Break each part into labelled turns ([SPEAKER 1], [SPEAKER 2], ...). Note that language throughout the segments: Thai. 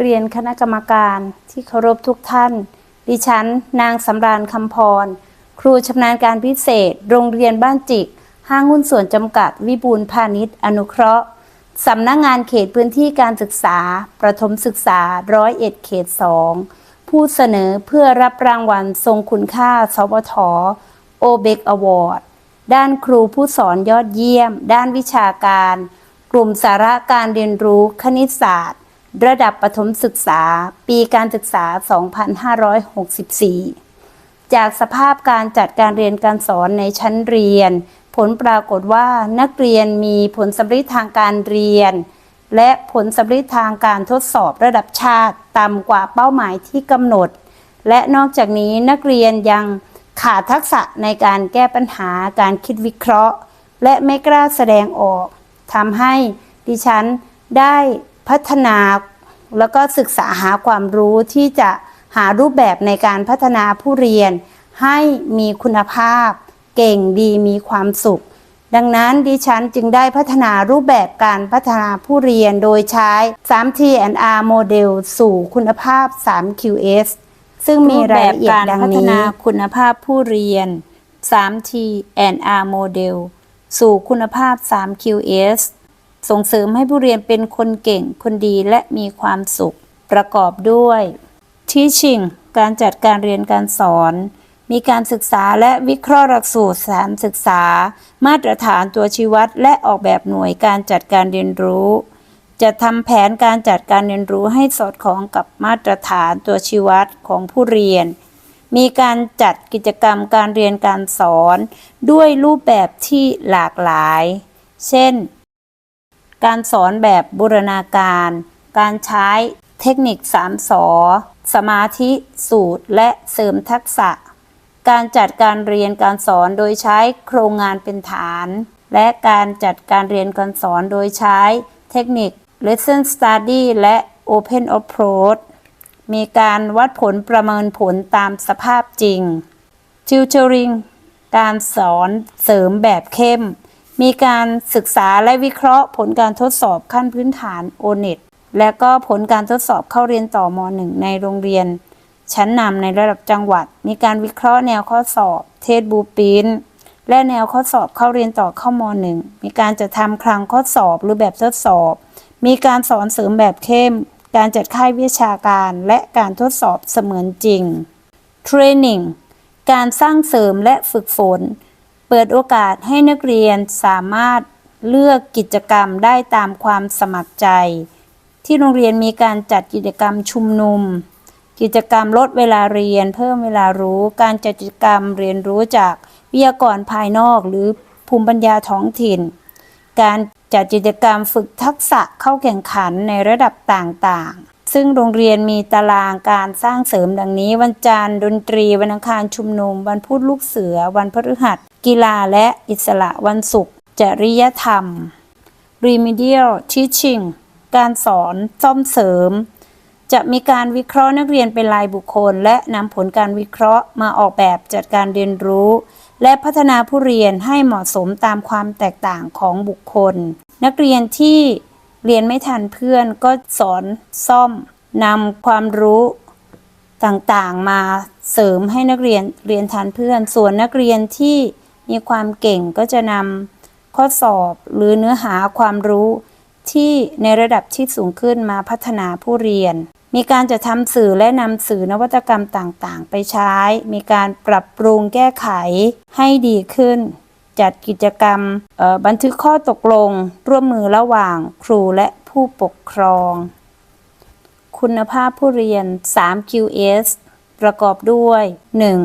[SPEAKER 1] เรียนคณะกรรมการที่เคารพทุกท่าน ดิฉัน นางสำราญคำพร ครูชำนาญการพิเศษ โรงเรียนบ้านจิก ห้างหุ้นส่วนจำกัด วิบูลพาณิชย์ อนุเคราะห์สำนักงงานเขตพื้นที่การศึกษา ประถมศึกษาร้อยเอ็ดเขตสองผู้เสนอเพื่อรับรางวัลทรงคุณค่า สวทโอเบกอวอร์ดด้านครูผู้สอนยอดเยี่ยม ด้านวิชาการ กลุ่มสาระการเรียนรู้คณิตศาสตร์ ระดับประถมศึกษาปีการศึกษา 2564 จากสภาพการจัดการเรียนการสอนในชั้นเรียน ผลปรากฏว่านักเรียนมีผลสำลิดทางการเรียน และผลสำลิดทางการทดสอบระดับชาติต่ำกว่าเป้าหมายที่กำหนด และนอกจากนี้นักเรียนยังขาดทักษะในการแก้ปัญหาการคิดวิเคราะห์ และไม่กล้าแสดงออกทำให้ดิฉันได้ พัฒนาแล้วก็ศึกษาหาความรู้ที่จะหารูปแบบในการพัฒนาผู้เรียน ให้มีคุณภาพ เก่งดีมีความสุข ดังนั้นดิฉันจึงได้พัฒนารูปแบบการพัฒนาผู้เรียนโดยใช้ 3T&R โมเดลสู่คุณภาพ 3QS ซึ่งมีรายละเอียดดังนี้พัฒนาคุณภาพผู้เรียน 3T&R โมเดลสู่คุณภาพ 3QS ส่งเสริมให้ผู้เรียนเป็นคนเก่ง คนดีและมีความสุข ประกอบด้วย Teaching การจัดการเรียนการสอน มีการศึกษาและวิเคราะห์หลักสูตรสารศึกษา มาตรฐานตัวชี้วัด และออกแบบหน่วยการจัดการเรียนรู้ จะทำแผนการจัดการเรียนรู้ให้สอดคล้องกับมาตรฐานตัวชี้วัดของผู้เรียน มีการจัดกิจกรรมการเรียนการสอน ด้วยรูปแบบที่หลากหลาย เช่น การสอนแบบบูรณาการ การใช้เทคนิค3สอสมาธิสูตรและเสริมทักษะ การจัดการเรียนการสอนโดยใช้โครงงานเป็นฐาน และการจัดการเรียนการสอนโดยใช้เทคนิค Lesson Study และ Open Approach มีการวัดผลประเมินผลตามสภาพจริง Tutoring การสอนเสริมแบบเข้ม มีการศึกษาและวิเคราะห์ผลการทดสอบขั้นพื้นฐาน O-NET และก็ผลการทดสอบเข้าเรียนต่อม .1 ในโรงเรียน ชั้นนำในระดับจังหวัด มีการวิเคราะห์แนวข้อสอบ เทสบูปินและแนวข้อสอบเข้าเรียนต่อเข้ามหนึ่งมีการจะทำคลังข้อสอบหรือแบบทดสอบ มีการสอนเสริมแบบเข้ม การจัดค่ายวิชาการและการทดสอบเสมือนจริง Training การสร้างเสริมและฝึกฝน เปิดโอกาสให้นักเรียนสามารถเลือกกิจกรรมได้ตามความสมัครใจ ที่โรงเรียนมีการจัดกิจกรรมชุมนุม กิจกรรมลดเวลาเรียน เพิ่มเวลารู้ การจัดกิจกรรมเรียนรู้จากวิทยากรภายนอกหรือภูมิปัญญาท้องถิ่น การจัดกิจกรรมฝึกทักษะเข้าแข่งขันในระดับต่างๆ ซึ่งโรงเรียนมีตารางการสร้างเสริมดังนี้ วันจันทร์ดนตรี วันอังคารชุมนุม วันพุธลูกเสือ วันพฤหัส กีฬาและอิสระวันศุกร์จริยธรรม remedial teaching การสอนซ่อมเสริม จะมีการวิเคราะห์นักเรียนเป็นรายบุคคล และนำผลการวิเคราะห์มาออกแบบจัดการเรียนรู้ และพัฒนาผู้เรียนให้เหมาะสมตามความแตกต่างของบุคคล นักเรียนที่ เรียนไม่ทันเพื่อนก็สอนซ่อมนำความรู้ต่างๆมาเสริมให้นักเรียนเรียนทันเพื่อน ส่วนนักเรียนที่มีความเก่งก็จะนำข้อสอบหรือเนื้อหาความรู้ที่ในระดับที่สูงขึ้นมาพัฒนาผู้เรียน มีการจะทำสื่อและนำสื่อนวัตกรรมต่างๆ ไปใช้ มีการปรับปรุงแก้ไขให้ดีขึ้น จัดกิจกรรมบันทึกข้อตกลง ร่วมมือระหว่างครูและผู้ปกครอง คุณภาพผู้เรียน 3QS ประกอบด้วย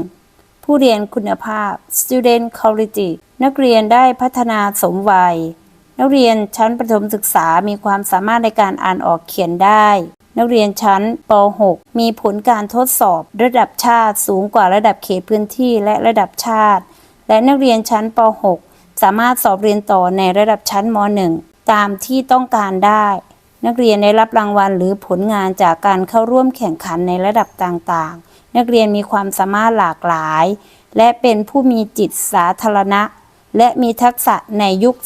[SPEAKER 1] 1. ผู้เรียนคุณภาพ student quality นักเรียนได้พัฒนาสมวัย นักเรียนชั้นประถมศึกษามีความสามารถในการอ่านออกเขียนได้ นักเรียนชั้นป .6 มีผลการทดสอบระดับชาติสูงกว่าระดับเขตพื้นที่และระดับชาติ และนักเรียนชั้นป .6 สามารถสอบเรียนต่อในระดับชั้นม .1 ตามที่ต้องการได้ นักเรียนได้รับรางวัลหรือผลงานจากการเข้าร่วมแข่งขันในระดับต่างๆ นักเรียนมีความสามารถหลากหลาย และเป็นผู้มีจิตสาธารณะ และมีทักษะในยุค 4.0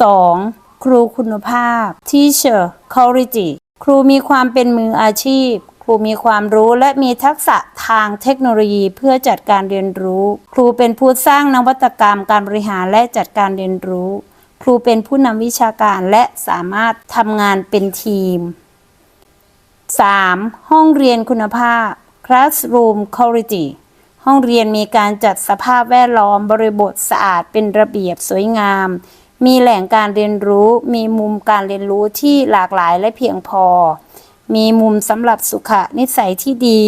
[SPEAKER 1] 2. ครูคุณภาพ teacher quality ครูมีความเป็นมืออาชีพ รูมีความรู้และมีทักษะทางเทคโนโลยีเพื่อจัดการเรียนรู้ ครูเป็นผู้สร้างนวัตกรรมการบริหารและจัดการเรียนรู้ ครูเป็นผู้นำวิชาการและสามารถทำงานเป็นทีม 3. ห้องเรียนคุณภาพ classroom quality ห้องเรียนมีการจัดสภาพแวดล้อมบริบทสะอาดเป็นระเบียบสวยงาม มีแหล่งการเรียนรู้ มีมุมการเรียนรู้ที่หลากหลายและเพียงพอ มีมุมสำหรับสุขนิสัยที่ดี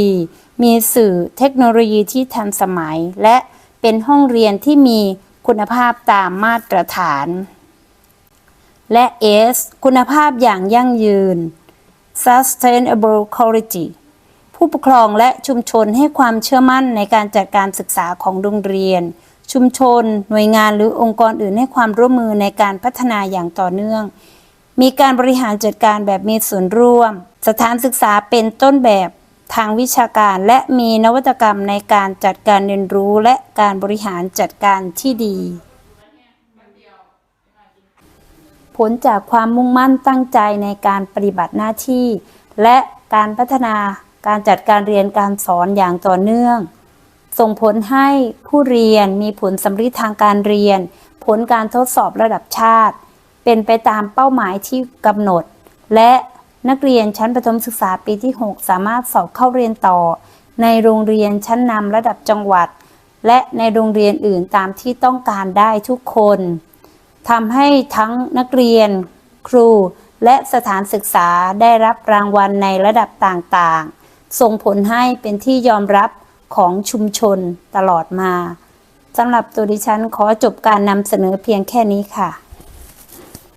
[SPEAKER 1] มีสื่อเทคโนโลยีที่ทันสมัย และเป็นห้องเรียนที่มีคุณภาพตามมาตรฐาน และ S คุณภาพอย่างยั่งยืน sustainable quality ผู้ปกครองและชุมชนให้ความเชื่อมั่นในการจัดการศึกษาของโรงเรียน ชุมชน หน่วยงานหรือองค์กรอื่นให้ความร่วมมือในการพัฒนาอย่างต่อเนื่อง มีการบริหารจัดการแบบมีส่วนร่วม สถานศึกษาเป็นต้นแบบทางวิชาการและมีนวัตกรรมในการจัดการเรียนรู้และการบริหารจัดการที่ดี ผลจากความมุ่งมั่นตั้งใจในการปฏิบัติหน้าที่ และการพัฒนาการจัดการเรียนการสอนอย่างต่อเนื่อง ส่งผลให้ผู้เรียนมีผลสำเร็จทางการเรียน ผลการทดสอบระดับชาติ เป็นไปตามเป้าหมายที่กำหนด และนักเรียนชั้นประถมศึกษาปีที่ 6 สามารถสอบเข้าเรียนต่อ ในโรงเรียนชั้นนำระดับจังหวัด และในโรงเรียนอื่นตามที่ต้องการได้ทุกคนทำให้ทั้งนักเรียน ครู และสถานศึกษาได้รับรางวัลในระดับต่างๆ ส่งผลให้เป็นที่ยอมรับของชุมชนตลอดมาสำหรับตัวดิฉันขอจบการนำเสนอเพียงแค่นี้ค่ะ